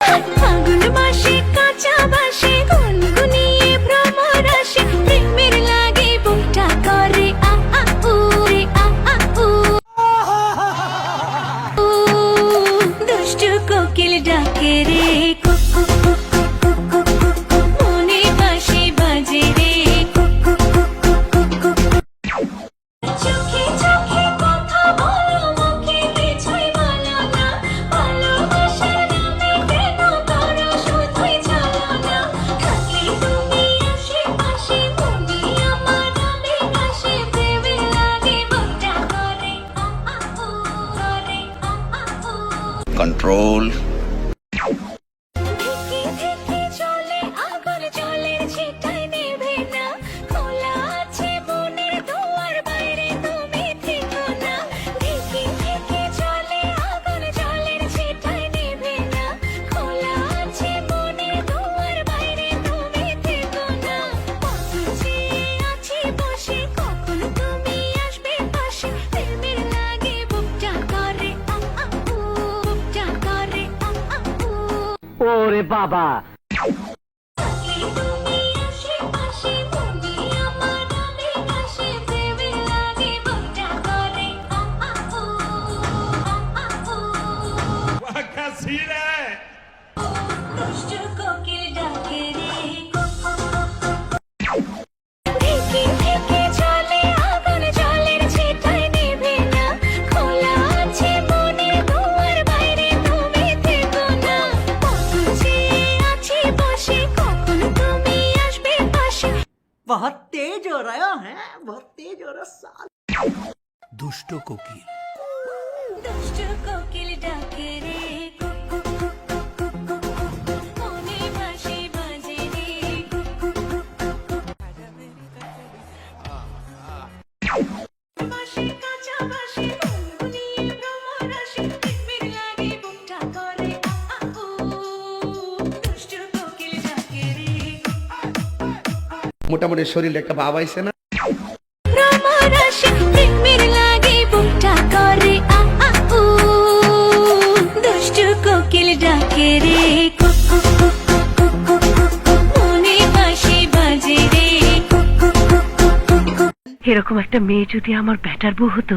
ফাগুন মাসে, কাঁচা বাসে, গুনগুনিয়ে ভ্রমর আসে প্রেমের লাগে বইটা করে আ আ উ, রে আ আ উ। কোকিল ডাকে রে control ওরে বাবা Christian. बहुत तेज हो रहा है बहुत तेज हो रहा साल। दुष्ट कोकिल दुष्ट कोकिल डाके रे মোটামুটি শরীর একটা বাবা আইছে না এরকম একটা মেয়ে যদি আমার ব্যাটার বউ হতো